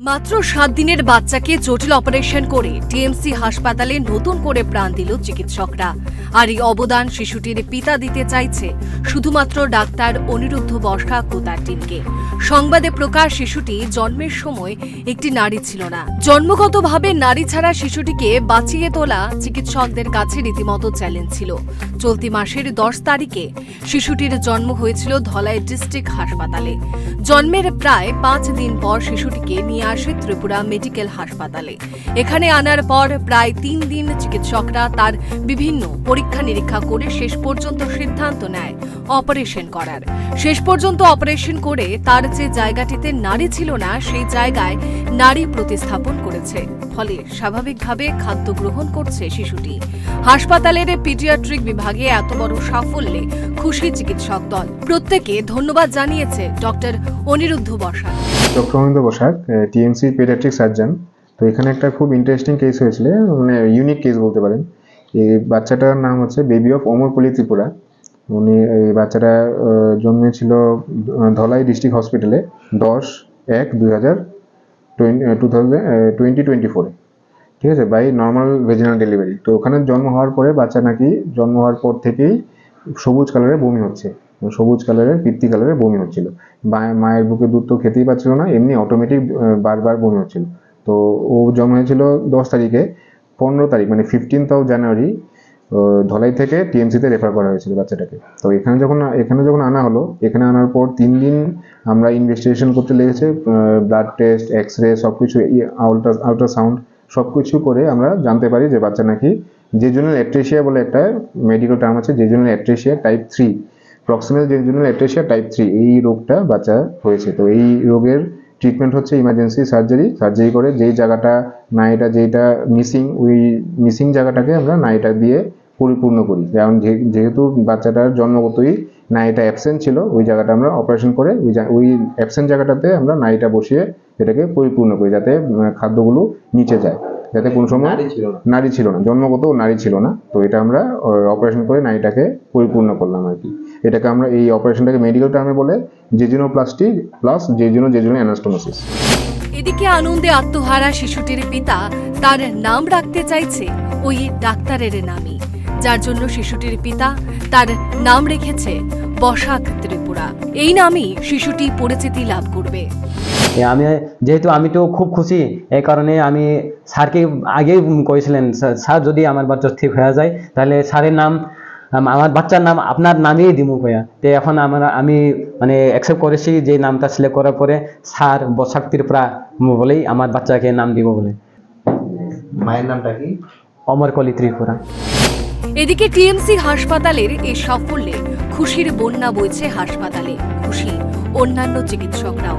মাত্র সাত দিনের বাচ্চাকে জটিল অপারেশন করে টিএমসি হাসপাতালে নতুন করে প্রাণ দিল চিকিৎসকরা। আর এই অবদান শিশুটির পিতা দিতে চাইছে শুধুমাত্র ডাক্তার অনিরুদ্ধ বর্ষা কোতার টিমকে। সংবাদে প্রকাশ শিশুটি জন্মের সময় একটি নারী ছিল না। জন্মগতভাবে নারী ছাড়া শিশুটিকে বাঁচিয়ে তোলা চিকিৎসকদের কাছে রীতিমতো চ্যালেঞ্জ ছিল। চলতি মাসের দশ তারিখে শিশুটির জন্ম হয়েছিল ধলাই ডিস্ট্রিক্ট হাসপাতালে। জন্মের প্রায় পাঁচ দিন পর শিশুটিকে নিয়ে আসে ত্রিপুরা মেডিকেল হাসপাতালে। এখানে আনার পর প্রায় তিন দিন চিকিৎসকরা তার বিভিন্ন পরীক্ষা নিরীক্ষা করে শেষ পর্যন্ত সিদ্ধান্ত নেয় অপারেশন করার। শেষ পর্যন্ত অপারেশন করে তার যে জায়গাটিতে নারী ছিল না, সেই জায়গায় নারী প্রতিস্থাপন করেছে। ফলে স্বাভাবিকভাবে খাদ্য গ্রহণ করছে শিশুটি। হাসপাতালের পিডিয়াট্রিক বিভাগে এত বড় সাফল্যে খুশি চিকিৎসক দল। প্রত্যেকে ধন্যবাদ জানিয়েছে ডক্টর অনিরুদ্ধ বসা doctor Anindya Basak TMC paediatric surgeon তো এখানে একটা খুব ইন্টারেস্টিং কেস হয়েছিল মানে ইউনিক কেস বলতে পারেন। এই বাচ্চাটার নাম হচ্ছে বেবি অফ অমরপল্লী ত্রিপুরা উনি এই বাচ্চাটা জন্মেছিল ধলাই ডিস্ট্রিক্ট হসপিটালে দশ এক দুই হাজার টোয়েন্টি টোয়েন্টি ফোরে ঠিক আছে বাই নর্মাল ভেজিনাল ডেলিভারি তো ওখানে জন্ম হওয়ার পরে বাচ্চা নাকি জন্ম হওয়ার পর থেকেই সবুজ কালারের বমি হচ্ছে। সবুজ কালারের পিত্তি কালারের বমি হচ্ছিল মায়ের বুকে দুধ তো খেতেই পাচ্ছিল না, এমনি অটোমেটিক বারবার বমি হচ্ছিল তো ও জন্ম হয়েছিল দশ তারিখে, পনেরো তারিখ মানে ফিফটিন্থ অফ জানুয়ারি ধলাই থেকে টিএমসিতে রেফার করা হয়েছিল বাচ্চাটাকে। তো এখানে যখন এখানে যখন আনা হলো, এখানে আনার পর তিন দিন আমরা ইনভেস্টিগেশন করতে লেগেছে ব্লাড টেস্ট এক্স রে সব কিছু আলট্রা আলট্রাসাউন্ড সব কিছু করে আমরা জানতে পারি যে বাচ্চা নাকি জেজুনাল অ্যাট্রেশিয়া বলে একটা মেডিকেল টার্ম আছে jejunal atresia type three proximal jejunal atresia type three এই রোগটা বাচ্চা হয়েছে। তো এই রোগের ট্রিটমেন্ট হচ্ছে ইমার্জেন্সি সার্জারি সার্জারি করে যেই জায়গাটা নাইটা যেটা মিসিং ওই মিসিং জায়গাটাকে আমরা নাইটা দিয়ে পরিপূর্ণ করি। যে- যেহেতু বাচ্চাটার জন্মগতই নাইটা অ্যাবসেন্ট ছিল, ওই জায়গাটা আমরা অপারেশন করে ওই ওই অ্যাবসেন্ট জায়গাটাতে আমরা নাইটা বসিয়ে এটাকে পরিপূর্ণ করি, যাতে খাদ্যগুলো নিচে যায়। যাতে কোনো সময় নারী ছিল না। জন্মগত নারী ছিল না। তো এটা আমরা অপারেশন করে নারীটাকে পরিপূর্ণ করলাম আর কি। এটাকে আমরা এই অপারেশনটাকে মেডিকেল টার্মে বলে জেজিনোপ্লাস্টি প্লাস জেজিনো জেজিনো অ্যানাস্টোমোসিস এদিকে আনন্দে আত্মহারা শিশুটির পিতা তার নাম রাখতে চাইছে ওই ডাক্তারের নামই। যার জন্য শিশুটির পিতা তার নাম রেখেছে বসাক ত্রিপুরা। এই নামই শিশুটি পরিচিতি লাভ করবে। আমি যেহেতু আমি তো খুব খুশি এই কারণে আমি স্যারকে আগেই কয়েছিলেন "স্যার- যদি আমার বাচ্চা ঠিক হয়ে যায় তাহলে স্যারের নাম আমার বাচ্চার নাম আপনার নামেই দিব কয়া তো এখন আমার আমি মানে অ্যাকসেপ্ট করেছি যে নামটা সিলেক্ট করার পরে স্যার বসাক ত্রিপুরা বলেই আমার বাচ্চাকে নাম দিব বলে। মায়ের নামটা কি? অমরকলি ত্রিপুরা। এদিকে টিএমসি হাসপাতালের এই সাফল্যে খুশির বন্যা বইছে হাসপাতালে। খুশি অন্যান্য চিকিৎসকরাও।